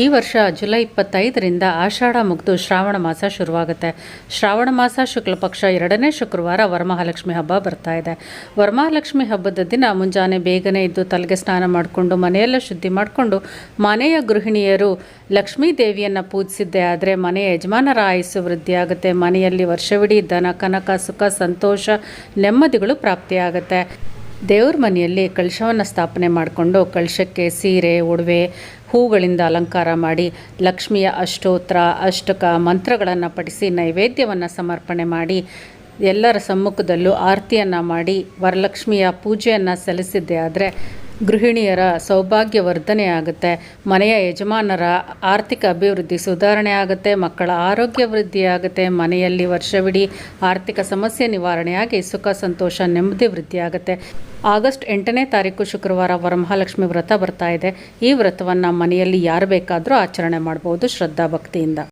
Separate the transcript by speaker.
Speaker 1: ಈ ವರ್ಷ ಜುಲೈ ಇಪ್ಪತ್ತೈದರಿಂದ ಆಷಾಢ ಮುಗಿದು ಶ್ರಾವಣ ಮಾಸ ಶುರುವಾಗುತ್ತೆ. ಶ್ರಾವಣ ಮಾಸ ಶುಕ್ಲ ಪಕ್ಷ ಎರಡನೇ ಶುಕ್ರವಾರ ವರಮಹಾಲಕ್ಷ್ಮಿ ಹಬ್ಬ ಬರ್ತಾ ಇದೆ. ವರಮಹಾಲಕ್ಷ್ಮಿ ಹಬ್ಬದ ದಿನ ಮುಂಜಾನೆ ಬೇಗನೆ ಇದ್ದು ತಲೆಗೆ ಸ್ನಾನ ಮಾಡಿಕೊಂಡು, ಮನೆಯೆಲ್ಲ ಶುದ್ಧಿ ಮಾಡಿಕೊಂಡು ಮನೆಯ ಗೃಹಿಣಿಯರು ಲಕ್ಷ್ಮೀ ದೇವಿಯನ್ನು ಪೂಜಿಸಿದ್ದೆ ಆದರೆ ಮನೆಯ ಯಜಮಾನರ ಆಯಸ್ಸು ವೃದ್ಧಿಯಾಗುತ್ತೆ ಮನೆಯಲ್ಲಿ ವರ್ಷವಿಡೀ ದನ ಕನಕ, ಸುಖ, ಸಂತೋಷ, ನೆಮ್ಮದಿಗಳು ಪ್ರಾಪ್ತಿಯಾಗುತ್ತೆ. ದೇವ್ರ ಮನೆಯಲ್ಲಿ ಕಳಶವನ್ನು ಸ್ಥಾಪನೆ ಮಾಡಿಕೊಂಡು ಕಳಶಕ್ಕೆ ಸೀರೆ, ಒಡವೆ, ಹೂಗಳಿಂದ ಅಲಂಕಾರ ಮಾಡಿ ಲಕ್ಷ್ಮಿಯ ಅಷ್ಟೋತ್ರ, ಅಷ್ಟಕ ಮಂತ್ರಗಳನ್ನು ಪಠಿಸಿ ನೈವೇದ್ಯವನ್ನು ಸಮರ್ಪಣೆ ಮಾಡಿ ಎಲ್ಲರ ಸಮ್ಮುಖದಲ್ಲೂ ಆರತಿಯನ್ನು ಮಾಡಿ ವರಲಕ್ಷ್ಮಿಯ ಪೂಜೆಯನ್ನು ಸಲ್ಲಿಸಿದ್ದೆ. ಆದರೆ ಗೃಹಿಣಿಯರ ಸೌಭಾಗ್ಯ ವರ್ಧನೆ ಆಗುತ್ತೆ. ಮನೆಯ ಯಜಮಾನರ ಆರ್ಥಿಕ ಅಭಿವೃದ್ಧಿ ಸುಧಾರಣೆ ಆಗುತ್ತೆ. ಮಕ್ಕಳ ಆರೋಗ್ಯ ವೃದ್ಧಿಯಾಗುತ್ತೆ ಮನೆಯಲ್ಲಿ ವರ್ಷವಿಡೀ ಆರ್ಥಿಕ ಸಮಸ್ಯೆ ನಿವಾರಣೆಯಾಗಿ ಸುಖ, ಸಂತೋಷ, ನೆಮ್ಮದಿ ವೃದ್ಧಿಯಾಗುತ್ತೆ ಆಗಸ್ಟ್ ಎಂಟನೇ ತಾರೀಕು ಶುಕ್ರವಾರ ವರಮಹಾಲಕ್ಷ್ಮಿ ವ್ರತ ಬರ್ತಾ ಇದೆ. ಈ ವ್ರತವನ್ನು ಮನೆಯಲ್ಲಿ ಯಾರು ಬೇಕಾದರೂ ಆಚರಣೆ ಮಾಡ್ಬೋದು ಶ್ರದ್ಧಾ ಭಕ್ತಿಯಿಂದ.